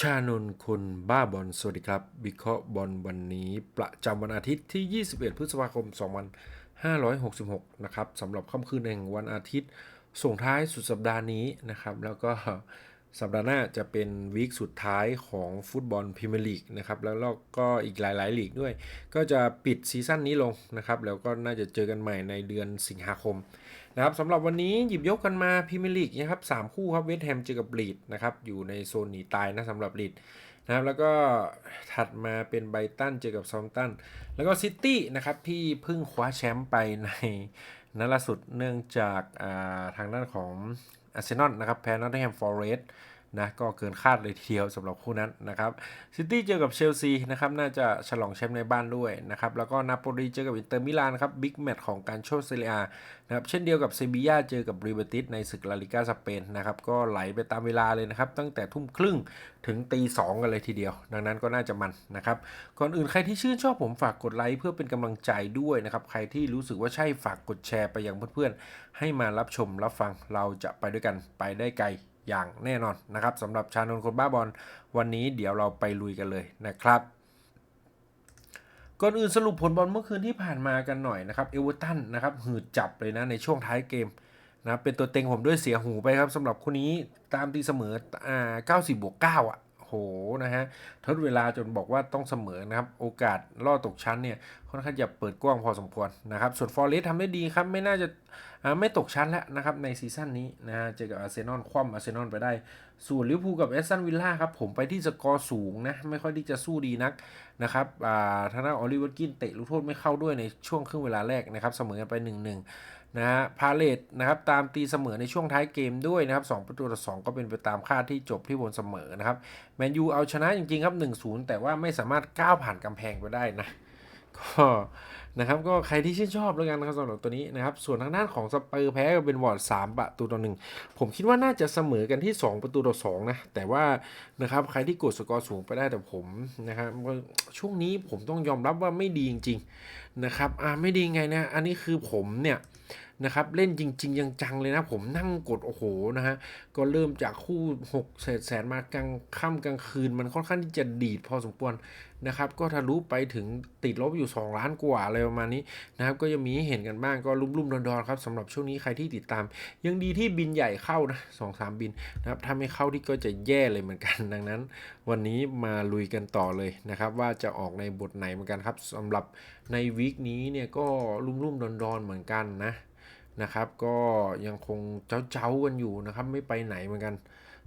ชานนคนบ้าบอลสวัสดีครับวิเคราะห์บอลวันนี้ประจำวันอาทิตย์ที่ 21 พฤษภาคม 2566 นะครับสำหรับค่ำคืนแห่งวันอาทิตย์ ส่งท้ายสุดสัปดาห์นี้นะครับ แล้วก็สัปดาห์หน้าจะเป็นวีคสุดท้ายของฟุตบอลพรีเมียร์ลีกนะครับแล้วก็อีกหลายๆลีกด้วย ก็จะปิดซีซั่นนี้ลงนะครับ แล้วก็น่าจะเจอกันใหม่ในเดือนสิงหาคม นะครับสำหรับวันนี้หยิบยกกันมาพรีเมียร์ลีกนะครับสามคู่ครับเวสต์แฮมเจอกับลีดนะครับอยู่ในโซนหนีตายนะสำหรับลีดนะครับแล้วก็ถัดมาเป็นไบตันเจอกับซอมตันแล้วก็ซิตี้นะครับที่เพิ่งคว้าแชมป์ไปในนัดล่าสุดเนื่องจากาทางด้านของอาร์เซนอลนะครับแพ้นอตติงแฮมฟอร์เรสต์ นะก็เกินคาดเลยทีเดียวสำหรับคู่นั้นนะครับซิตี้เจอกับเชลซีนะครับน่าจะฉลองแชมป์ในบ้านด้วยนะครับแล้วก็นาโปลีเจอกับอินเตอร์มิลานครับบิ๊กแมตช์ของการโชว์เซเรียนะครับเช่นเดียวกับเซบียาเจอกับริเบติสในศึกลาลิกาสเปนนะครับก็ไหลไปตามเวลาเลยนะครับตั้งแต่ทุ่มครึ่งถึงตีสองกันเลยทีเดียว ดังนั้นก็น่าจะมันนะครับก่อนอื่นใครที่ชื่นชอบผมฝากกดไลค์เพื่อเป็นกำลังใจด้วยนะครับใครที่รู้สึกว่าใช่ฝากกดแชร์ไปยังเพื่อนๆให้มารับชมรับฟังเราจะไปด้วยกันไปได้ไกล อย่างแน่นอนนะครับสำหรับชานนคนบ้าบอลวันนี้เดี๋ยวเราไปลุยกันเลยนะครับก่อนอื่นสรุปผลบอลเมื่อคืนที่ผ่านมากันหน่อยนะครับเอเวอร์ตันนะครับหืดจับเลยนะในช่วงท้ายเกมนะเป็นตัวเต็งผมด้วยเสียหูไปครับสำหรับคู่นี้ตามตีเสมออ่า90บวก9อะ โหนะฮะทดเวลาจนบอกว่าต้องเสมอนะครับ โอกาสล่อตกชั้นเนี่ยค่อนข้างจะเปิดกว้างพอสมควรนะครับ ส่วนฟอร์เรสทำได้ดีครับ ไม่น่าจะไม่ตกชั้นแล้วนะครับ ในซีซั่นนี้นะฮะเจอกับอาร์เซนอลคว่ำอาร์เซนอลไปได้ ส่วนลิเวอร์พูลกับเอสตันวิลล่าครับ ผมไปที่สกอร์สูงนะ ไม่ค่อยที่จะสู้ดีนักนะครับอ่าทางด้านออลิเวอร์กินเตะลูกโทษไม่เข้าด้วยในช่วงครึ่งเวลาแรกนะครับเสมอกันไป 1-1 นะฮะพาเลตนะครับตามตีเสมอในช่วงท้ายเกมด้วยนะครับ2ประตูต่อ2ก็เป็นไปตามคาดที่จบที่บนเสมอนะครับแมนยูเอาชนะจริงๆครับ1-0 แต่ว่าไม่สามารถก้าวผ่านกำแพงไปได้นะ ก็นะครับก็ใครที่ชื่นชอบแล้วกันนะครับสำหรับตัวนี้นะครับส่วนทางด้านของสเปอร์แพ้กับเป็นวอร์ดสามประตูต่อหนึ่งผมคิดว่าน่าจะเสมอกันที่ 2 ประตูต่อ2นะแต่ว่านะครับใครที่กดสกอร์สูงไปได้แต่ผมนะครับช่วงนี้ผมต้องยอมรับว่าไม่ดีจริงๆนะครับอ่าไม่ดีไงนะอันนี้คือผมเนี่ย นะครับเล่นจริง ๆ จังๆเลยนะผมนั่งกดโอ้โหนะฮะก็เริ่มจากคู่6เศษแสนมากลางค่ำกลางคืน มันค่อนข้างที่จะดีดพอสมควรนะครับก็ทะลุไปถึงติดลบอยู่ 2 ล้านกว่าอะไรประมาณนี้นะครับก็ยังมีให้เห็นกันบ้างก็รุ่มๆดอนๆครับสำหรับช่วงนี้ใครที่ติดตาม ยังดีที่บินใหญ่เข้านะสองสามบินนะครับถ้าไม่เข้าที่ก็จะแย่เลยเหมือนกันดังนั้น วันนี้มาลุยกันต่อเลยนะครับว่าจะออกในบทไหนเหมือนกันครับสำหรับในวีคนี้เนี่ยก็รุ่มๆดอนๆเหมือนกันนะ นะครับ ก็ยังคงเจ้าๆกันอยู่นะครับ ไม่ไปไหนเหมือนกัน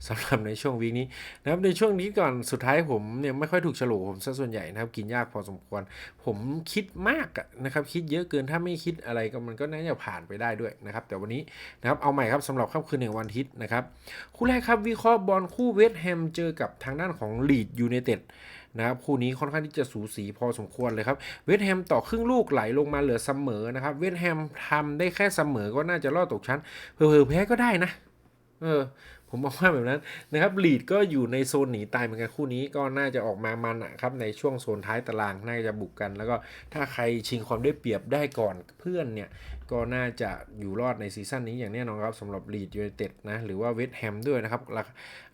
สำหรับในช่วงวีคนี้นะครับในช่วงนี้ก่อนสุดท้ายผมเนี่ยไม่ค่อยถูกฉลกผมซะส่วนใหญ่นะครับกินยากพอสมควร ผมคิดมากนะครับคิดเยอะเกินถ้าไม่คิดอะไรก็มันก็น่าจะผ่านไปได้ด้วยนะครับแต่วันนี้นะครับเอาใหม่ครับสำหรับค่ำคืนแห่งวันอาทิตย์นะครับคู่แรกครับวิเคราะห์บอลคู่เวสต์แฮมเจอกับทางด้านของลีดยูไนเต็ด นะครับคู่นี้ค่อนข้างที่จะสูสีพอสมควรเลยครับเวสต์แฮมต่อครึ่งลูกไหลลงมาเหลือเสมอนะครับเวสต์แฮมทำได้แค่เสมอก็น่าจะรอดตกชั้นเผลอๆแพ้ก็ได้นะเออผมมองว่าแบบนั้นนะครับลีดก็อยู่ในโซนหนีตายเหมือนกันคู่นี้ก็น่าจะออกมามันอะครับในช่วงโซนท้ายตารางน่าจะบุกกัน แล้วก็ถ้าใครชิงความได้เปรียบได้ก่อนเพื่อนเนี่ย ก็น่าจะอยู่รอดในซีซั่นนี้อย่างแน่นอนครับสำหรับลีดยูไนเต็ดนะหรือว่าเวสต์แฮมด้วยนะครับ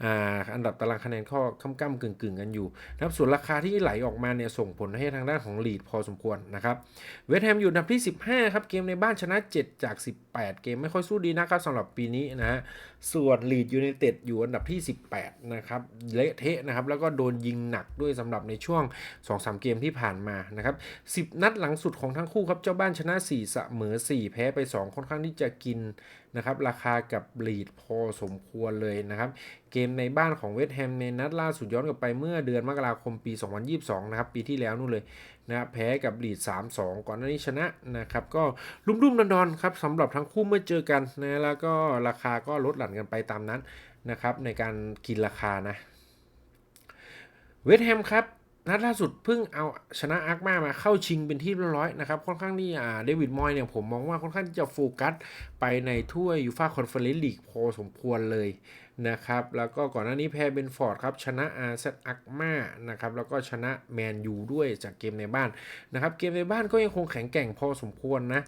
อ่าอันดับตารางคะแนนข้อค้ำก้ากึ่งกึ่งกันอยู่นะครับส่วนราคาที่ไหลออกมาเนี่ยส่งผลให้ทางด้านของลีดพอสมควรนะครับเวสต์แฮมอยู่อันดับที่ 15 ครับ เกมในบ้านชนะ 7 จาก 18 เกมไม่ค่อยสู้ดีนะครับสำหรับปีนี้นะฮะส่วนลีดยูไนเต็ดอยู่อันดับที่ 18 นะครับเละเทะนะครับแล้วก็โดนยิงหนักด้วยสำหรับในช่วง 2-3 เกมที่ผ่านมานะครับ10 นัดหลังสุดของทั้งคู่ครับเจ้าบ้านชนะ 4 เสมอ 4แพ้ไป 2 ค่อนข้างที่จะกินนะครับราคากับลีดพอสมควรเลยนะครับ เกมในบ้านของเวสต์แฮมในนัดล่าสุดย้อนกลับไปเมื่อเดือนมกราคมปี 2022 นะครับ ปีที่แล้วนู่นเลยนะแพ้กับลีด 3-2 ก่อนหน้านี้ชนะนะครับ ก็รุ่มๆดอนๆครับสำหรับทั้งคู่เมื่อเจอกันนะแล้วก็ราคาก็ลดหลั่นกันไปตามนั้นนะครับในการกินราคานะเวสต์แฮมครับ นัดล่าสุดเพิ่งเอาชนะอาร์กมามาเข้าชิงเป็นที่เรียบร้อยนะครับ ค่อนข้างนี่อ่าเดวิดมอยเนี่ยผมมองว่าค่อนข้างจะโฟกัสไปในถ้วยยูฟาคอนเฟอเรนซ์ลีกพอสมควรเลยนะครับ แล้วก็ก่อนหน้านี้แพ้เบนฟอร์ดครับ ชนะอาร์เซนอักมานะครับ แล้วก็ชนะแมนยูด้วยจากเกมในบ้านนะครับ เกมในบ้านก็ยังคงแข็งแกร่งพอสมควรนะ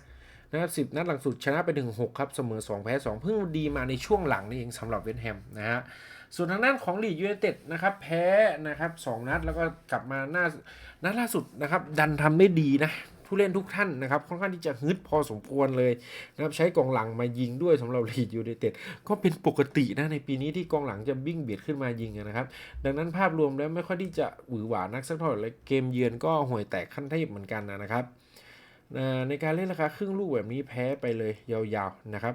นะครับสินัดหลังสุดชนะไปถึง6ครับ เสมอ 2 แพ้ 2 เพิ่งดีมาในช่วงหลังนี่เองสำหรับเวสต์แฮมนะฮะ ส่วนทางด้านของลีดยูไนเต็ดนะครับแพ้นะครับสองนัดแล้วก็กลับมาหน้านัดล่าสุดนะครับดันทำได้ดีนะผู้เล่นทุกท่านนะครับค่อนข้างที่จะฮึดพอสมควรเลยนะครับใช้กองหลังมายิงด้วยสำหรับลีดยูไนเต็ดก็เป็นปกตินะในปีนี้ที่กองหลังจะบิ้งเบียดขึ้นมายิงนะครับ ดังนั้นภาพรวมแล้วไม่ค่อยที่จะหวือหวานักสักเท่าไหร่เลยเกมเยือนก็ห่วยแตกขั้นเทพเหมือนกันนะครับ ในการเล่นราคาครึ่งลูกแบบนี้แพ้ไปเลยยาวๆนะครับ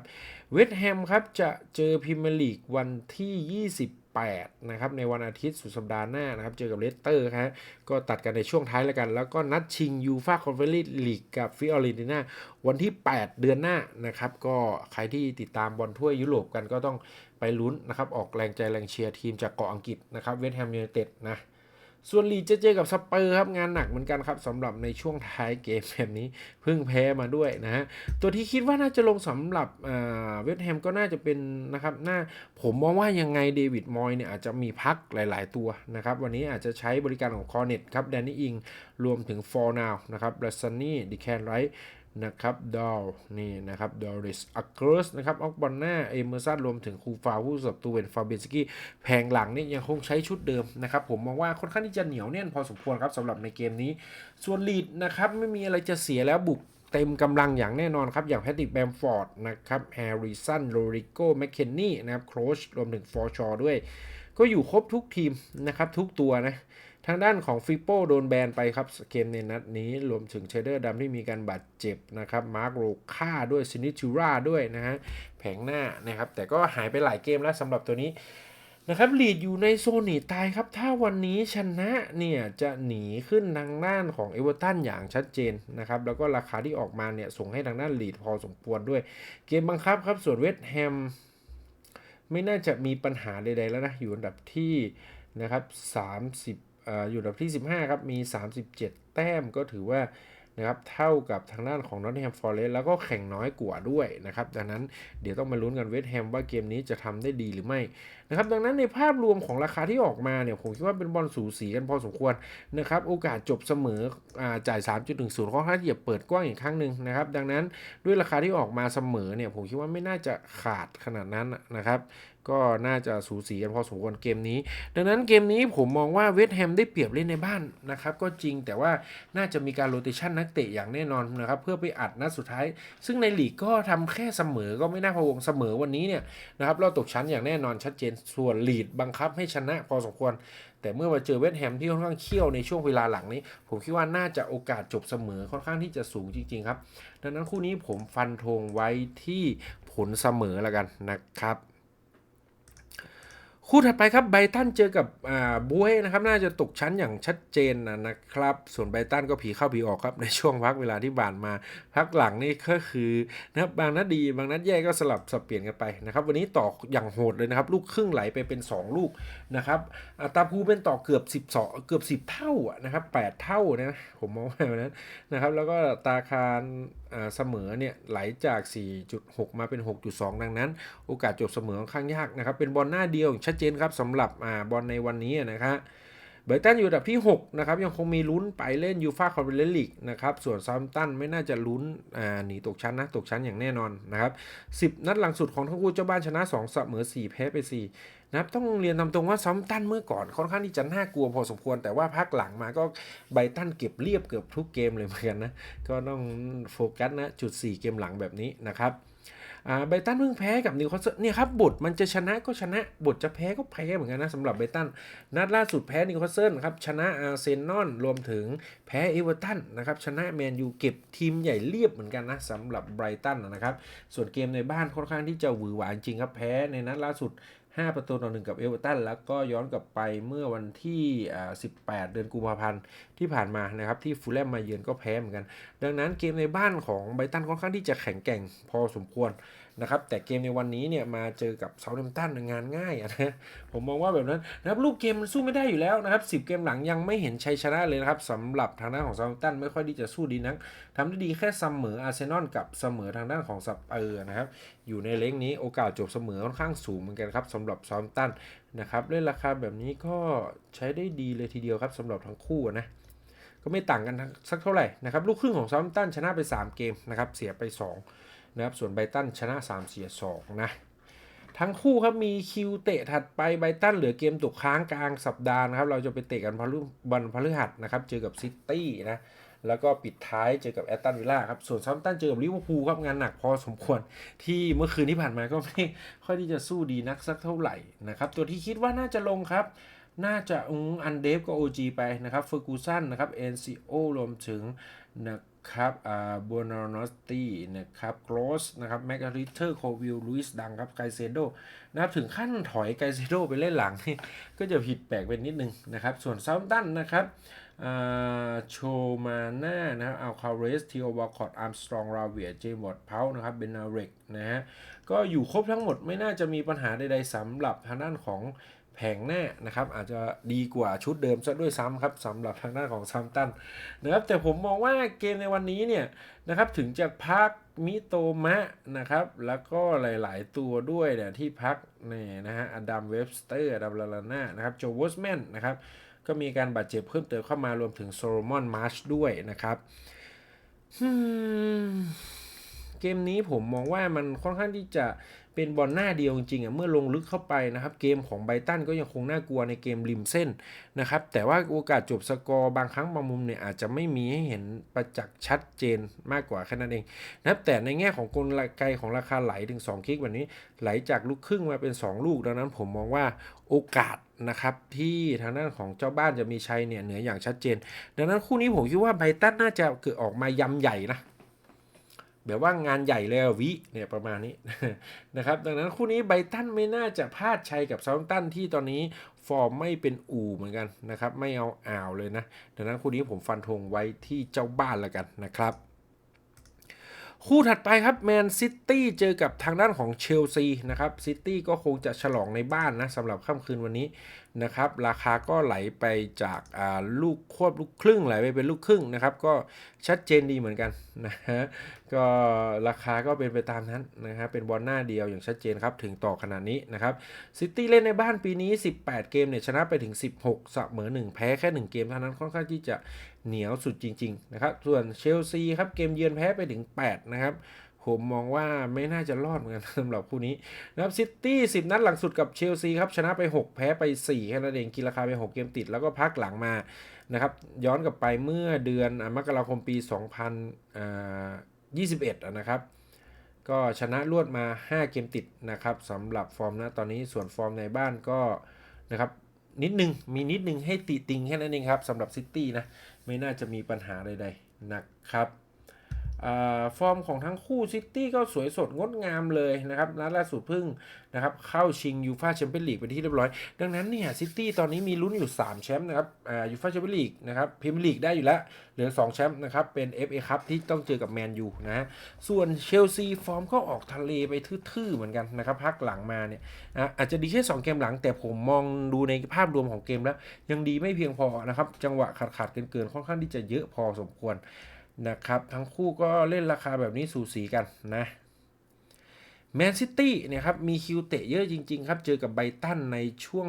เวสต์แฮมครับจะเจอพรีเมียร์ลีกวันที่ 28 นะครับ ในวันอาทิตย์สุดสัปดาห์หน้านะครับ เจอกับเลสเตอร์ครับก็ตัดกันในช่วงท้ายแล้วกัน แล้วก็นัดชิงยูฟาคอนเฟอเรนซ์ลีกกับฟิออเรนติน่าวันที่ 8 เดือนหน้านะครับ ก็ใครที่ติดตามบอลถ้วยยุโรปกันก็ต้องไปลุ้นนะครับ ออกแรงใจแรงเชียร์ทีมจากเกาะอังกฤษนะครับ เวสต์แฮมยูไนเต็ดนะ ส่วนลีจะเจอกับสเปอร์ครับงานหนักเหมือนกันครับสำหรับในช่วงท้ายเกมแบบนี้เพิ่งแพ้มาด้วยนะฮะตัวที่คิดว่าน่าจะลงสำหรับเวสต์แฮมก็น่าจะเป็นนะครับน่าผมมองว่ายังไงเดวิดมอยเนี่ยอาจจะมีพักหลาย ๆ ตัวนะครับวันนี้อาจจะใช้บริการของคอเน็ตครับแดนนี่อิงรวมถึงฟอร์นาวนะครับแบรซันนี่ดิแคนไรท์ นะครับดอลนี่นะครับดอริสอักเกอร์สนะครับออกบอลหน้าเอเมอร์ซันรวมถึงคูฟาผู้สับตัวเป็นฟาเบนสกี้แผงหลังนี่ยังคงใช้ชุดเดิมนะครับ ผมมองว่าค่อนข้างที่จะเหนียวแน่นพอสมควรครับสำหรับในเกมนี้ ส่วนลีดนะครับไม่มีอะไรจะเสียแล้วบุกเต็มกำลังอย่างแน่นอนครับ อย่างแพตติกแบมฟอร์ดนะครับแฮร์ริสันโรริโก้แมคเคนนี่นะครับโครชรวมถึงฟอร์ชอด้วย ก็อยู่ครบทุกทีมนะครับทุกตัวนะ ทางด้านของฟิโปโดนแบนไปครับเกมในนัดนี้รวมถึงเชเดอร์ดำที่มีการบาดเจ็บนะครับมาร์กโรค่าด้วยซินิชูราด้วยนะฮะแผงหน้านะครับ แต่ก็หายไปหลายเกมแล้วสำหรับตัวนี้นะครับลีดอยู่ในโซนหนีตายครับ ถ้าวันนี้ชนะเนี่ยจะหนีขึ้นทางด้านของเอเวอร์ตันอย่างชัดเจนนะครับ แล้วก็ราคาที่ออกมาเนี่ยส่งให้ทางด้านลีดพอสมควรด้วย เกมบังคับครับส่วนเวสต์แฮมไม่น่าจะมีปัญหาใดๆแล้วนะ อยู่อันดับที่นะครับ30 อยู่อันดับที่ 15 ครับ มี 37 แต้มก็ถือว่านะครับเท่ากับทางด้านของนอตติงแฮมฟอร์เรสต์แล้วก็แข่งน้อยกว่าด้วยนะครับ ดังนั้นเดี๋ยวต้องมาลุ้นกันเวสต์แฮมว่าเกมนี้จะทำได้ดีหรือไม่นะครับ ดังนั้นในภาพรวมของราคาที่ออกมาเนี่ยผมคิดว่าเป็นบอลสูสีกันพอสมควรนะครับ โอกาสจบเสมออาจ่าย 3.10ค่อนข้างที่จะเปิดกว้างอีกครั้งหนึ่งนะครับ ดังนั้นด้วยราคาที่ออกมาเสมอเนี่ยผมคิดว่าไม่น่าจะขาดขนาดนั้นนะครับ ก็น่าจะสูสีกันพอสมควรเกมนี้ ดังนั้นเกมนี้ผมมองว่าเวสต์แฮมได้เปรียบเล่นในบ้านนะครับ ก็จริงแต่ว่าน่าจะมีการโรเตชันนักเตะอย่างแน่นอนนะครับ เพื่อไปอัดนัดสุดท้าย ซึ่งในลีกก็ทำแค่เสมอก็ไม่น่าพะวงเสมอวันนี้เนี่ยนะครับเราตกชั้นอย่างแน่นอนชัดเจนส่วนลีดบังคับให้ชนะพอสมควร แต่เมื่อมาเจอเวสต์แฮมที่ค่อนข้างเขี้ยวในช่วงเวลาหลังนี้ ผมคิดว่าน่าจะโอกาสจบเสมอค่อนข้างที่จะสูงจริง ๆ ครับ ดังนั้นคู่นี้ผมฟันธงไว้ที่ผลเสมอแล้วกันนะครับ คู่ถัดไปครับไบตันเจอกับอ่าบุ้ยนะครับ น่าจะตกชั้นอย่างชัดเจนนะนะครับ ส่วนไบตันก็ผีเข้าผีออกครับในช่วงพักเวลาที่ผ่านมา พักหลังนี่ก็คือนะครับบางนัดดี บางนัดแย่ก็สลับสับเปลี่ยนกันไปนะครับ วันนี้ต่ออย่างโหดเลยนะครับ ลูกครึ่งไหลไปเป็น 2 ลูก นะครับอัตราภูเป็นต่อเกือบ 12 เกือบ 10 เท่านะครับ 8 เท่านะผมมองว่าแบบนั้นนะครับ แล้วก็ตาคารเสมอเนี่ยไหลจาก 4.6 มาเป็น 6.2 ดังนั้น โอกาสจบเสมอค่อนข้างยากนะครับ เป็นบอลหน้าเดียวชัดเจนครับสำหรับอบอลในวันนี้นะครับเบรตันอยู่อันดับที่ 6 นะครับ ยังคงมีลุ้นไปเล่นยูฟาคอนเฟอเรนซ์ลีกนะครับ ส่วนซามตันไม่น่าจะลุ้นหนีตกชั้นนะ ตกชั้นอย่างแน่นอนนะครับ 10 นัดหลังสุดของทั้งคู่เจ้าบ้านชนะ 2 เสมอ 4 แพ้ไป 4 นะครับต้องเรียนตามตรงว่าซัมตันเมื่อก่อนค่อนข้างที่จะน่ากลัวพอสมควร แต่ว่าพักหลังมาก็ไบตันเก็บเรียบเกือบทุกเกมเลยเหมือนกันนะ ก็ต้องโฟกัสนะจุด 4 เกมหลังแบบนี้นะครับไบตันเพิ่งแพ้กับนิวคาสเซิลเนี่ยครับบทมันจะชนะก็ชนะบทจะแพ้ก็แพ้เหมือนกันนะสำหรับไบตันนัดล่าสุดแพ้นิวคาสเซิลครับชนะอาร์เซนอลรวมถึงแพ้เอเวอร์ตันนะครับชนะแมนยูเก็บทีมใหญ่เรียบเหมือนกันนะสำหรับไบรตันนะครับส่วนเกมในบ้านค่อนข้างที่จะหวือหวาจริงครับแพ้ในนัดล่าสุด 5 ประตูต่อหนึ่งกับเอเวอร์ตันแล้วก็ย้อนกลับไปเมื่อวันที่ 18 เดือนกุมภาพันธ์ที่ผ่านมานะครับที่ฟูลแลมมาเยือนก็แพ้เหมือนกัน ดังนั้นเกมในบ้านของไบตันค่อนข้างที่จะแข็งแกร่งพอสมควร นะครับแต่เกมในวันนี้เนี่ยมาเจอกับเซาท์แฮมป์ตันงานง่ายอะนะผมมองว่าแบบนั้นนะครับลูกเกมมันสู้ไม่ได้อยู่แล้วนะครับ10เกมหลังยังไม่เห็นชัยชนะเลยนะครับสำหรับทางด้านของเซาท์แฮมป์ตันไม่ค่อยที่จะสู้ดีนักทำได้ดีแค่เสมออาร์เซนอลกับเสมอทางด้านของสเปอร์นะครับอยู่ในเล้งนี้โอกาสจบเสมอค่อนข้างสูงเหมือนกันครับสำหรับซอมตันนะครับเล่นราคาแบบนี้ก็ใช้ได้ดีเลยทีเดียวครับสำหรับทั้งคู่นะก็ไม่ต่างกันสักเท่าไหร่นะครับลูกครึ่งของซอมตันชนะไป 3 เกมนะครับเสียไป 2 นะครับส่วนไบตันชนะ 3 เสีย 2 นะ ทั้งคู่ครับมีคิวเตะถัดไปไบตันเหลือเกมตกค้างกลางสัปดาห์นะครับ เราจะไปเตะกันพฤวันพฤหัสนะครับ เจอกับซิตี้นะแล้วก็ปิดท้ายเจอกับแอตตันวิลล่าครับ ส่วนซัมตันเจอกับลิเวอร์พูลครับงานหนักพอสมควร ที่เมื่อคืนที่ผ่านมาก็ไม่ค่อยที่จะสู้ดีนักสักเท่าไหร่นะครับ ตัวที่คิดว่าน่าจะลงครับ น่าจะอุงอันเดฟก็ OG ไปนะครับเฟอร์กูสันนะครับเอ็นซีโอรวมถึงนะ ครับอ่าโบนารนอสตี้นะครับโกรสนะครับแมกกาลิเทอร์โควิลลุยส์ดังครับไกเซโดนะครับถึงขั้นถอยไกเซโดไปเล่นหลังนี่ก็จะผิดแปลกไปนิดนึงนะครับ ส่วนซา u ตันนะครับโชมาน่านะครับอัลคาเรสทีโอวอลคอตอาร์มสตรองราเวียเจมส์วอดเพานะครับเบนาเรกนะฮะก็อยู่ครบทั้งหมดไม่น่าจะมีปัญหาใดๆสำหรับทางด้านของ แผงหน้านะครับอาจจะดีกว่าชุดเดิมซะด้วยซ้ำครับสำหรับทางด้านของซัมตันนะครับแต่ผมมองว่าเกมในวันนี้เนี่ยนะครับถึงจะพักมิโตมะนะครับแล้วก็หลาย ๆ ตัวด้วยเนี่ยที่พักนี่นะฮะอดัมเวบสเตอร์อดัมลาลาน่านะครับโจวอสแมนนะครับก็มีการบาดเจ็บเพิ่มเติมเข้ามารวมถึงโซโลมอนมาร์ชด้วยนะครับ เกมนี้ผมมองว่ามันค่อนข้างที่จะเป็นบอลหน้าเดียวจริงๆอะเมื่อลงลึกเข้าไปนะครับ เกมของไบตันก็ยังคงน่ากลัวในเกมริมเส้นนะครับ แต่ว่าโอกาสจบสกอร์บางครั้งบางมุมเนี่ยอาจจะไม่มีให้เห็นประจักษ์ชัดเจนมากกว่าแค่นั้นเองนะครับแต่ในแง่ของกลไกของราคาไหลถึง 2 คลิกแบบนี้ ไหลจากลูกครึ่งมาเป็น 2 ลูกดังนั้นผมมองว่าโอกาสนะครับที่ทางด้านของเจ้าบ้านจะมีชัยเนี่ยเหนืออย่างชัดเจน ดังนั้นคู่นี้ผมคิดว่าไบตันน่าจะเกิดออกมายำใหญ่นะ แบบว่างานใหญ่เลยอะวิเนี่ยประมาณนี้นะครับดังนั้นคู่นี้ไบตันไม่น่าจะพลาดชัยกับเซาท์ตันที่ตอนนี้ฟอร์มไม่เป็นอู่เหมือนกันนะครับไม่เอาอ่าวเลยนะดังนั้นคู่นี้ผมฟันธงไว้ที่เจ้าบ้านแล้วกันนะครับคู่ถัดไปครับแมนซิตี้เจอกับทางด้านของเชลซีนะครับซิตี้ก็คงจะฉลองในบ้านนะสำหรับค่ำคืนวันนี้นะครับราคาก็ไหลไปจากลูกควบลูกครึ่งไหลไปเป็นลูกครึ่งนะครับก็ชัดเจนดีเหมือนกันนะฮะ ก็ราคาก็เป็นไปตามนั้นนะครับเป็นบอลหน้าเดียวอย่างชัดเจนครับถึงต่อขนาดนี้นะครับซิตี้เล่นในบ้านปีนี้ 18 เกมเนี่ยชนะไปถึง 16เสมอ1 แพ้แค่ 1 เกมเท่านั้นค่อนข้างที่จะเหนียวสุดจริงๆนะครับส่วนเชลซีครับเกมเยือนแพ้ไปถึง 8 นะครับผมมองว่าไม่น่าจะรอดเหมือนกันสำหรับคู่นี้นะครับซิตี้10 นัดหลังสุดกับเชลซีครับชนะไป 6 แพ้ไป4แค่นั้นเองกินราคาไป 6 เกมติด แล้วก็พักหลังมานะครับย้อนกลับไปเมื่อเดือนมกราคมปี 21นะครับ ก็ชนะรวดมา 5 เกมติดนะครับสำหรับฟอร์มนะตอนนี้ส่วนฟอร์มในบ้านก็นะครับนิดนึงมีนิดนึงให้ติติงแค่นั้นเองครับสำหรับซิตี้นะไม่น่าจะมีปัญหาใดๆนะครับ ฟอร์มของทั้งคู่ซิตี้ก็สวยสดงดงามเลยนะครับนัดล่าสุดพิ่งนะครับเข้าชิงยูฟาแชมเปี้ยนลีกไปที่เรียบร้อย ดังนั้นเนี่ยซิตี้ตอนนี้มีลุ้นอยู่ 3 แชมป์นะครับยูฟาแชมเปี้ยนลีกนะครับพรีเมียร์ลีกได้อยู่แล้ว เหลือ 2 แชมป์นะครับเป็น FA คัพที่ต้องเจอกับแมนยูนะฮะส่วนเชลซีฟอร์มก็ออกทะเลไปทื่อๆเหมือนกันนะครับพักหลังมาเนี่ยอาจจะดีแค่2เกมหลัง แต่ผมมองดูในภาพรวมของเกมแล้ว ยังดีไม่เพียงพอนะครับจังหวะขาดๆเกินๆค่อนข้างที่จะเยอะพอสมควร นะครับ ทั้งคู่ก็เล่นราคาแบบนี้สูสีกันนะแมนซิตี้เนี่ยครับมีคิวเตะเยอะจริง ๆ ครับ เจอกับไบตันในช่วง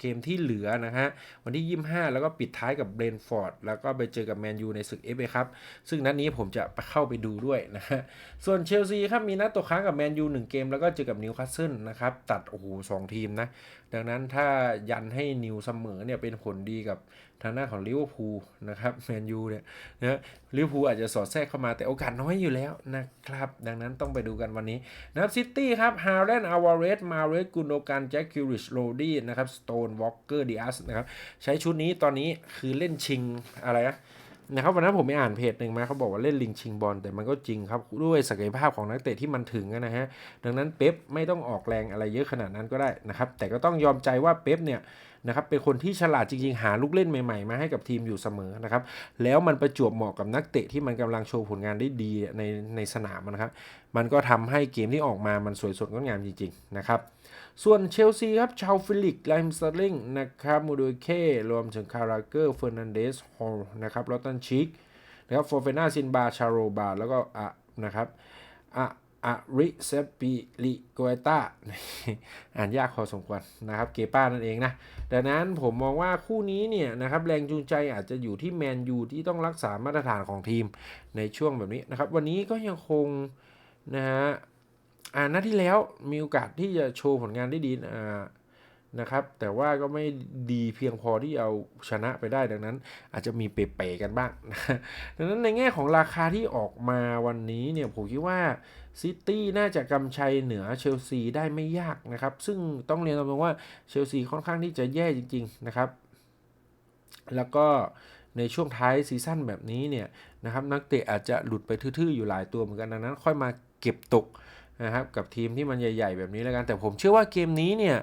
เกมที่เหลือนะฮะวันที่ 25 แล้วก็ปิดท้ายกับเบรนฟอร์ดแล้วก็ไปเจอกับแมนยูในศึกเอฟเอครับ ซึ่งนัดนี้ผมจะไปเข้าไปดูด้วยนะฮะส่วนเชลซีครับมีนัดตกค้างกับแมนยู1เกม แล้วก็เจอกับนิวคาสเซิลนะครับ ตัดโอ้โหสทีมนะ ดังนั้นถ้ายันให้นิวเสมอเนี่ยเป็นผลดีกับทางหน้าของลิเวอร์พูลนะครับแมนยูเนี่ยนะลิเวอร์พูลอาจจะสอดแทรกเข้ามาแต่โอกาสน้อยอยู่แล้วนะครับ ดังนั้นต้องไปดูกันวันนี้นะครับซิตี้ครับฮาร์เรนอาวาเรสมาเรสกุนโดกันแจ็คคิวริชโรดี้นะครับสโตนวอลเกอร์ดิอัสนะครับใช้ชุดนี้ตอนนี้คือเล่นชิงอะไรนะ นะครับวันนั้นผมไปอ่านเพจหนึ่งมาเขาบอกว่าเล่นลิงชิงบอลแต่มันก็จริงครับด้วยศักยภาพของนักเตะที่มันถึงนะฮะดังนั้นเป๊ปไม่ต้องออกแรงอะไรเยอะขนาดนั้นก็ได้นะครับแต่ก็ต้องยอมใจว่าเป๊ปเนี่ยนะครับเป็นคนที่ฉลาดจริงๆ หาลูกเล่นใหม่ๆ มาให้กับทีมอยู่เสมอนะครับแล้วมันประจวบเหมาะกับนักเตะที่มันกำลังโชว์ผลงานได้ดีในในสนามนะครับมันก็ทำให้เกมที่ออกมามันสวยสดงดงามจริงๆนะครับ ส่วนเชลซีครับชาวฟิลิกไลม์สเตอร์ลิงนะครับมูดูเครวมถึงคาราเกอร์เฟอร์นันเดสฮอลนะครับลอตันชิกนะครับโฟเฟนาซินบาชาโรบาแล้วก็อะนะครับอะอาริเซปิลิโกเอตาอ่านยากพอสมควรนะครับ เกป้านั่นเองนะ ดังนั้นผมมองว่าคู่นี้เนี่ยนะครับแรงจูงใจอาจจะอยู่ที่แมนยูที่ต้องรักษามาตรฐานของทีมในช่วงแบบนี้นะครับ วันนี้ก็ยังคงนะฮะ อ่านัดที่แล้วมีโอกาสที่จะโชว์ผลงานได้ดีอ่านะครับ แต่ว่าก็ไม่ดีเพียงพอที่เอาชนะไปได้ดังนั้น อาจจะมีเป๋ๆกันบ้างนะดังนั้นในแง่ของราคาที่ออกมาวันนี้เนี่ยผมคิดว่าซิตี้น่าจะกำชัยเหนือเชลซีได้ไม่ยากนะครับ ซึ่งต้องเรียนตรงๆว่าเชลซีค่อนข้างที่จะแย่จริง ๆนะครับ แล้วก็ในช่วงท้ายซีซั่นแบบนี้เนี่ยนะครับนักเตะอาจจะหลุดไปทื่อๆอยู่หลายตัวเหมือนกันดังนั้น ค่อยมาเก็บตก นะครับกับทีมที่มันใหญ่ ๆ แบบนี้แล้วกัน แต่ผมเชื่อว่าเกมนี้เนี่ย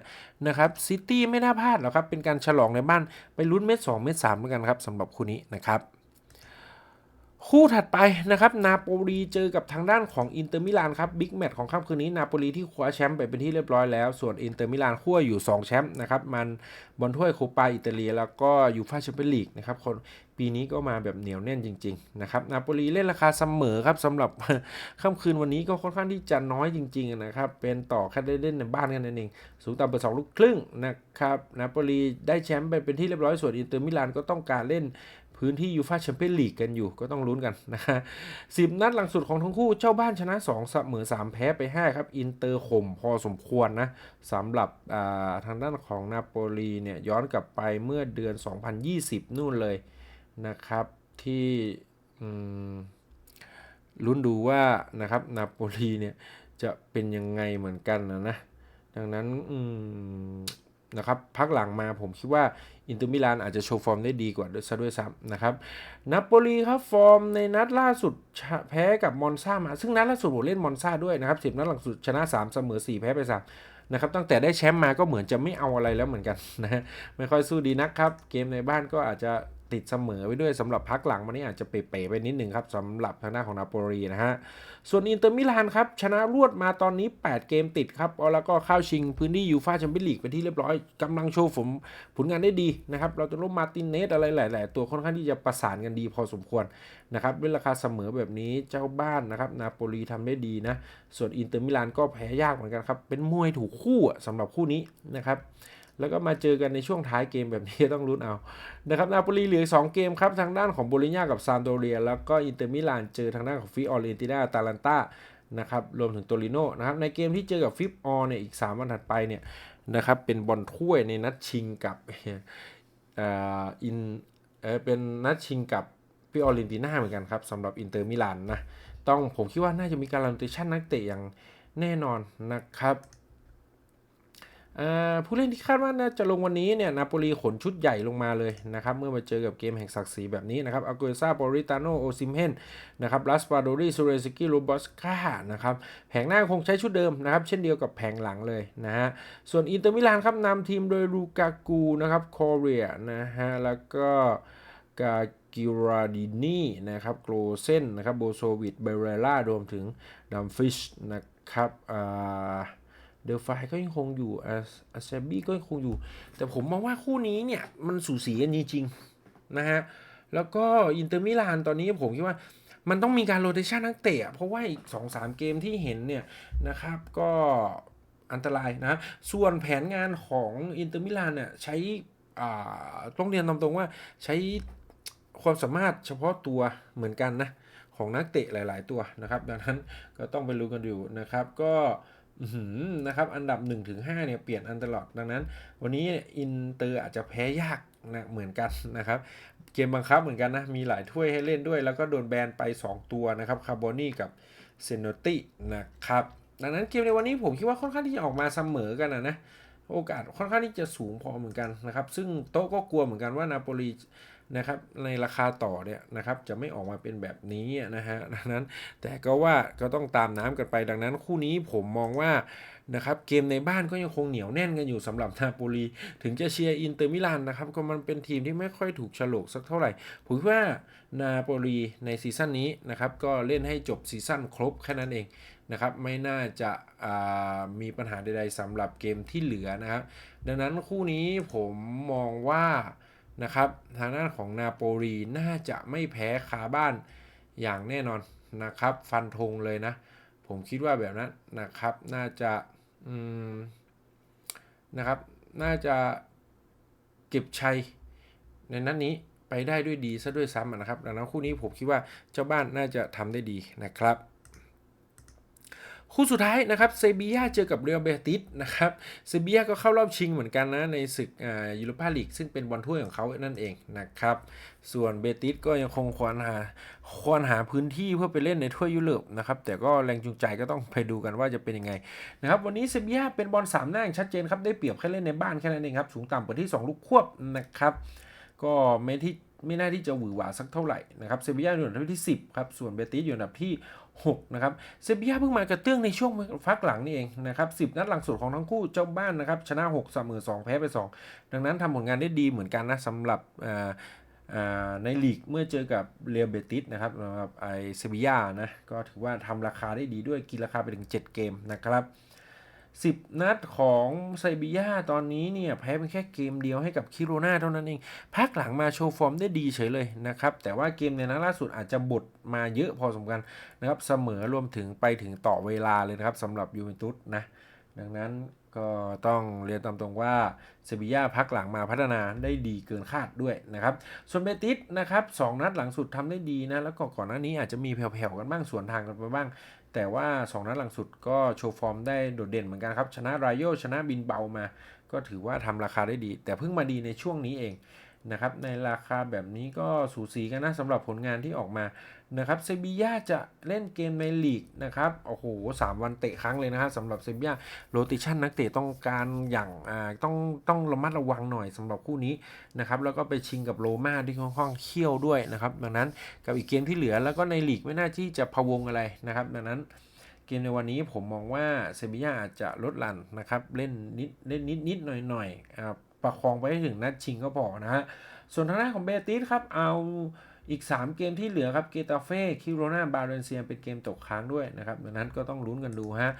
นะครับซิตี้ไม่น่าพลาดหรอกครับ เป็นการฉลองในบ้านไปลุ้นเม็ด2เม็ด3เหมือนกันครับสำหรับคู่นี้นะครับ คู่ถัดไปนะครับนาโปลีเจอกับทางด้านของอินเตอร์มิลานครับบิ๊กแมตช์ของค่ำคืนนี้นาโปลีที่คว้าแชมป์ไปเป็นที่เรียบร้อยแล้ว ส่วนอินเตอร์มิลานขั้วอยู่ 2 แชมป์นะครับมันบอลถ้วยโคปาอิตาเลีย แล้วก็ยูฟ่าแชมเปี้ยนลีกนะครับคนปีนี้ก็มาแบบเหนียวแน่นจริงๆนะครับนาโปลีเล่นราคาเสมอครับสำหรับค่ำคืนวันนี้ก็ค่อนข้างที่จะน้อยจริงๆนะครับเป็นต่อแค่ได้เล่นในบ้านกันนั่นเองสูงต่ำเปิดสองลูกครึ่งนะครับนาโปลีได้แชมป์ไปเป็นที่เรียบร้อยส่วนอินเตอร์มิลานก็ต้องการเล่น พื้นที่ยูฟาแชมเปี้ยนลีกกันอยู่ก็ต้องลุ้นกันนะฮะสิบนัดหลังสุดของทั้งคู่เจ้าบ้านชนะ2เสมอ3 แพ้ไป 5 ครับ อินเตอร์ข่มพอสมควรนะสำหรับทางด้านของนาโปลีเนี่ยย้อนกลับไปเมื่อเดือน 2020 นู่นเลยนะครับที่ลุ้นดูว่านะครับนาโปลีเนี่ยจะเป็นยังไงเหมือนกันนะนะดังนั้น นะครับพักหลังมาผมคิดว่าอินเตอร์มิลานอาจจะโชว์ฟอร์มได้ดีกว่าซะด้วยซ้ำนะครับนาโปลีครับฟอร์มในนัดล่าสุดแพ้กับมอนซามา ซึ่งนัดล่าสุดผมเล่นมอนซาด้วยนะครับสิบนัดหลังสุดชนะ 3 เสมอ 4 แพ้ไป3นะครับตั้งแต่ได้แชมป์มาก็เหมือนจะไม่เอาอะไรแล้วเหมือนกันนะฮะไม่ค่อยสู้ดีนักครับ เกมในบ้านก็อาจจะ ติดเสมอไว้ด้วยสำหรับพักหลังมันนี้อาจจะเป๋ๆไปนิดหนึ่งครับสำหรับทางด้านของนาโปลีนะฮะ ส่วนอินเตอร์มิลานครับ ชนะรวดมาตอนนี้ 8 เกมติดครับ แล้วก็เข้าชิงพื้นที่ยูฟาแชมเปี้ยนลีกเป็นที่เรียบร้อยกำลังโชว์ผลผลงานได้ดีนะครับเราจะร่วมมาตินเนสอะไรหลาย ๆ ตัวค่อนข้างที่จะประสานกันดีพอสมควรนะครับด้วยราคาเสมอแบบนี้เจ้าบ้านนะครับนาโปลีทำได้ดีนะส่วนอินเตอร์มิลานก็แพ้ยากเหมือนกันครับเป็นมวยถูกคู่สำหรับคู่นี้นะครับ แล้วก็มาเจอกันในช่วงท้ายเกมแบบนี้ต้องลุ้นเอานะครับนาโปลีเหลือ 2 เกมครับ ทางด้านของโบลิญญากับซานโดเรีย แล้วก็อินเตอร์มิลานเจอทางด้านของฟิออเรนติน่าตาลันตานะครับรวมถึงโตริโนนะครับในเกมที่เจอกับฟิปออเนี่ยอีก 3 วันถัดไปเนี่ยนะครับเป็นบอลถ้วยในนัดชิงกับอินเออเป็นนัดชิงกับฟิออเรนติน่าเหมือนกันครับสำหรับอินเตอร์มิลานนะต้องผมคิดว่าน่าจะมีการลันตีชั่นนักเตะอย่างแน่นอนนะครับ ผู้เล่นที่คาดว่าน่าจะลงวันนี้เนี่ยนาโปลีขนชุดใหญ่ลงมาเลยนะครับ เมื่อมาเจอกับเกมแห่งศักดิ์ศรีแบบนี้นะครับอากูเอซาปอริตาโนโอซิมเฮนนะครับลัสปาโดรีซูเรซิกิโรบอสกานะครับแผงหน้าคงใช้ชุดเดิมนะครับ เช่นเดียวกับแผงหลังเลยนะฮะส่วนอินเตอร์มิลานครับนำทีมโดยลูกากูนะครับคอเรียนะฮะแล้วก็กากิราดินีนะครับโกลเซนนะครับโบโซวิดเบเรล่ารวมถึงดัมฟิชนะครับอ่า เดลฟายก็ยังคงอยู่อาเซบี้ก็ยังคงอยู่ แต่ผมมองว่าคู่นี้เนี่ย มันสูสีกันจริงๆนะฮะ แล้วก็อินเตอร์มิลานตอนนี้ผมคิดว่ามันต้องมีการโรเตชันนักเตะ เพราะว่าอีก2-3เกมที่เห็นเนี่ยนะครับก็อันตรายนะ ส่วนแผนงานของอินเตอร์มิลานเนี่ยใช้ต้องเรียนตรงๆว่าใช้ความสามารถเฉพาะตัวเหมือนกันนะ ของนักเตะหลาย ๆ ตัวนะครับ ดังนั้นก็ต้องไปรู้กันอยู่นะครับก็ นะครับอันดับ1-5เนี่ยเปลี่ยนอันตลอดดังนั้น วันนี้อินเตอร์อาจจะแพ้ยากนะเหมือนกันนะครับ เกมบังคับเหมือนกันนะ มีหลายถ้วยให้เล่นด้วย แล้วก็โดนแบนไป 2 ตัวนะครับคาร์บอนี่กับเซนโนตินะครับดังนั้นเกมในวันนี้ผมคิดว่าค่อนข้างที่จะออกมาเสมอกันนะนะโอกาสค่อนข้างที่จะสูงพอเหมือนกันนะครับ ซึ่งโต๊ะก็กลัวเหมือนกันว่านาโปลี นะครับในราคาต่อเนี่ยนะครับจะไม่ออกมาเป็นแบบนี้นะฮะดังนั้นแต่ก็ว่าก็ต้องตามน้ำกันไปดังนั้นคู่นี้ผมมองว่านะครับเกมในบ้านก็ยังคงเหนียวแน่นกันอยู่สำหรับนาโปลีถึงจะเชียร์อินเตอร์มิลานนะครับก็มันเป็นทีมที่ไม่ค่อยถูกฉลกสักเท่าไหร่ ผมว่านาโปลีในซีซั่นนี้นะครับก็เล่นให้จบซีซั่นครบแค่นั้นเองนะครับไม่น่าจะมีปัญหาใดๆสำหรับเกมที่เหลือนะครับ ดังนั้นคู่นี้ผมมองว่า นะครับ ทางด้านของนาโปลีน่าจะไม่แพ้คาบ้านอย่างแน่นอนนะครับ ฟันธงเลยนะ ผมคิดว่าแบบนั้นนะครับ น่าจะนะครับ น่าจะเก็บชัยในนัดนนี้ไปได้ด้วยดีซะด้วยซ้ำนะครับ ดังนั้นคู่นี้ผมคิดว่าเจ้าบ้านน่าจะทำได้ดีนะครับ คู่สุดท้ายนะครับเซบียาเจอกับเรอัลเบติสนะครับเซบียาก็เข้ารอบชิงเหมือนกันนะในศึกยูโรปาลีกซึ่งเป็นบอลถ้วยของเขานั่นเองนะครับ ส่วนเบติสก็ยังคงควรหาควรหาพื้นที่เพื่อไปเล่นในถ้วยยุโรปนะครับแต่ก็แรงจูงใจก็ต้องไปดูกันว่าจะเป็นยังไงนะครับวันนี้เซบียาเป็นบอลสามหน้าอย่างชัดเจนครับได้เปรียบแค่เล่นในบ้านแค่นั้นเองครับสูงต่ำเปิดที่ 2 ลูกควบนะครับก็ไม่ที่ไม่น่าที่จะหวือหวาสักเท่าไหร่นะครับเซบียาอยู่อันดับที่ 10 ครับ ส่วนเบติสอยู่อันดับที่ 6 นะครับเซบียาเพิ่งมากระเตื้องในช่วงฟักหลังนี่เองนะครับ 10 นัดหลังสุดของทั้งคู่เจ้าบ้านนะครับ ชนะ6เสมอ2 แพ้ไป 2 ดังนั้นทำผลงานได้ดีเหมือนกันนะสำหรับในลีกเมื่อเจอกับเรียลเบติสนะครับสำหรับไอเซบียานะ ก็ถือว่าทำราคาได้ดีด้วยกินราคาไปถึง 7 เกมนะครับ 10 นัดของไซบียาตอนนี้เนี่ยแพ้เป็นแค่เกมเดียวให้กับคิโรนาเท่านั้นเองพักหลังมาโชว์ฟอร์มได้ดีเฉยเลยนะครับ แต่ว่าเกมในนัดล่าสุดอาจจะบดมาเยอะพอสมควรนะครับเสมอรวมถึงไปถึงต่อเวลาเลยนะครับสำหรับยูเวนตุสนะดังนั้นก็ต้องเรียนตามตรงว่าเซบียาพักหลังมาพัฒนาได้ดีเกินคาดด้วยนะครับ ส่วนเบติสนะครับสองนัดหลังสุดทำได้ดีนะ แล้วก็ก่อนหน้านี้อาจจะมีแผ่วๆกันบ้างสวนทางกันไปบ้าง แต่ว่า 2 นัดหลังสุดก็โชว์ฟอร์มได้โดดเด่นเหมือนกันครับ ชนะรายโยชนะบินเบามา ก็ถือว่าทำราคาได้ดี แต่เพิ่งมาดีในช่วงนี้เองนะครับในราคาแบบนี้ก็สูสีกันนะสำหรับผลงานที่ออกมา นะครับเซบีย่าจะเล่นเกมในลีกนะครับโอ้โหสามวันเตะครั้งเลยนะฮะสำหรับเซบีย่าโรติชันนักเตะต้องการอย่างอ่าต้องต้องระมัดระวังหน่อยสำหรับคู่นี้นะครับแล้วก็ไปชิงกับโรม่าที่ค่อนข้างเขี้ยวด้วยนะครับดังนั้นกับอีกเกมที่เหลือแล้วก็ในลีกไม่น่าที่จะพะวงอะไรนะครับดังนั้นเกมในวันนี้ผมมองว่าเซบียาอาจจะลดหลั่นนะครับเล่นนิดเล่นนิดนิดหน่อยหน่อยอ่าประคองไปให้ถึงนัดชิงก็พอนะฮะส่วนทางด้านของเบติสครับเอา อีก 3 เกมที่เหลือครับเกตาเฟ่คิโรนาบาเลนเซียเป็นเกมตกค้างด้วยนะครับดังนั้นก็ต้องลุ้นกันดูฮะ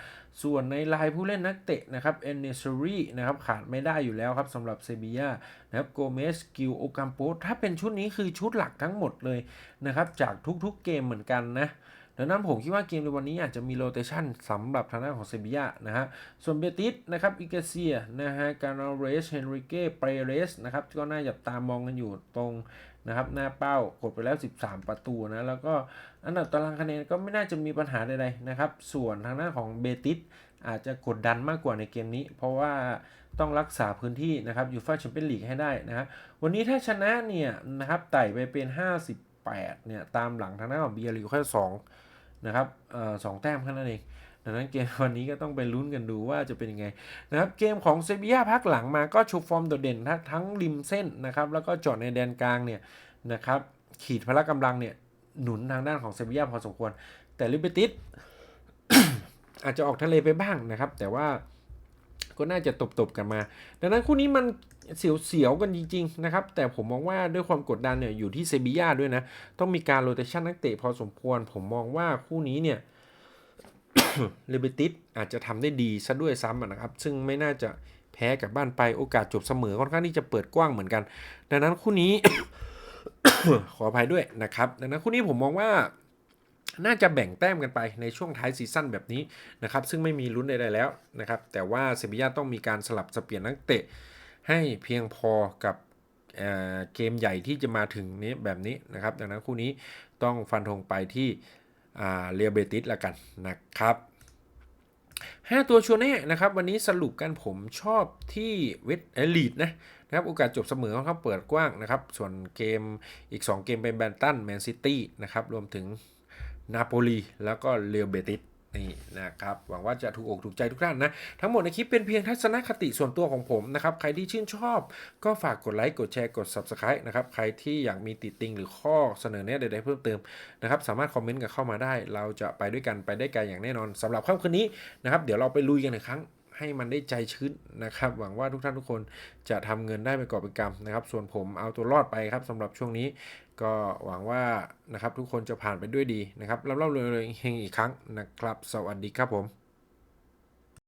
ส่วนในลายผู้เล่นนักเตะนะครับเอนเนซรีนะครับขาดไม่ได้อยู่แล้วครับสำหรับเซบียานะครับโกเมสกิลโอกัมโปถ้าเป็นชุดนี้คือชุดหลักทั้งหมดเลยนะครับจากทุกๆเกมเหมือนกันนะ ดังนั้นผมคิดว่าเกมในวันนี้อาจจะมีโรเตชันสำหรับทางด้านของเซบียานะฮะ ส่วนเบติสนะครับอิกาเซียนะฮะการาเรสเฮนริเก้เปเรสนะครับก็น่าจับตามองกันอยู่ตรงนะครับหน้าเป้ากดไปแล้ว 13 ประตูนะ แล้วก็อันดับตารางคะแนนก็ไม่น่าจะมีปัญหาใดๆนะครับ ส่วนทางด้านของเบติสอาจจะกดดันมากกว่าในเกมนี้ เพราะว่าต้องรักษาพื้นที่นะครับยูฟ่าแชมเปี้ยนลีกให้ได้นะฮะวันนี้ถ้าชนะเนี่ยนะครับไต่ไปเป็น 58เนี่ยตามหลังทางด้านของเบียร์ลิวแค่2 นะครับออสองแต้มแค่นั้นเองดังนั้นเกมวันนี้ก็ต้องไปลุ้นกันดูว่าจะเป็นยังไงนะครับเกมของเซบียาพักหลังมาก็โชว์ฟอร์มโดดเด่นทั้งริมเส้นนะครับแล้วก็จอดในแดนกลางเนี่ยนะครับขีดพละกำลังเนี่ยหนุนทางด้านของเซบียาพอสมควร แต่ลิเบติสอาจจะออกทะเลไปบ้างนะครับ แต่ว่า ก็น่าจะตบๆกันมา ดังนั้นคู่นี้มันเสียวๆกันจริงๆนะครับ แต่ผมมองว่าด้วยความกดดันเนี่ยอยู่ที่เซบียาด้วยนะ ต้องมีการโรเตชันนักเตะพอสมควร ผมมองว่าคู่นี้เนี่ยเลเบติสอาจจะทำได้ดีซะด้วยซ้ำนะครับ ซึ่งไม่น่าจะแพ้กับบ้านไปโอกาสจบเสมอค่อนข้างที่จะเปิดกว้างเหมือนกัน ดังนั้นคู่นี้ ขออภัยด้วยนะครับ ดังนั้นคู่นี้ผมมองว่า น่าจะแบ่งแต้มกันไปในช่วงท้ายซีซั่นแบบนี้นะครับซึ่งไม่มีลุ้นใดๆแล้วนะครับแต่ว่าเซบียาต้องมีการสลับสเปลี่ยนนักเตะ ให้เพียงพอกับเเกมใหญ่ที่จะมาถึงนี้แบบนี้นะครับดังนั้นคู่นี้ต้องฟันธงไปที่เรียเบติสละกันนะครับ5 ตัวชัวแน่นะครับ วันนี้สรุปกันผมชอบที่เวทเอลีดนะนะครับโอกาสจบเสมอเขาเปิดกว้างนะครับ ส่วนเกมอีก 2 เกมเป็นแบนตันแมนซิตี้นะครับ รวมถึง นาโปลีแล้วก็เรียเบติสนี่นะครับหวังว่าจะถูกอกถูกใจทุกท่านนะ ทั้งหมดในคลิปเป็นเพียงทัศนคติส่วนตัวของผมนะครับ ใครที่ชื่นชอบก็ฝากกดไลค์กดแชร์กด Subscribe นะครับ ใครที่อยากมีติดติงหรือข้อเสนอแนะใดๆเพิ่มเติมนะครับ สามารถคอมเมนต์กันเข้ามาได้ เราจะไปด้วยกันไปได้ไกลอย่างแน่นอนสำหรับค่ำคืนนี้นะครับ เดี๋ยวเราไปลุยกันอีกครั้งให้มันได้ใจชื้นนะครับ หวังว่าทุกท่านทุกคนจะทำเงินได้ไปกอบเป็นกำนะครับ ส่วนผมเอาตัวรอดไปครับสำหรับช่วงนี้ ก็หวังว่านะครับทุกคนจะผ่านไปด้วยดีนะครับรับเล่าเลยเฮงอีกครั้งนะครับ สวัสดีครับผม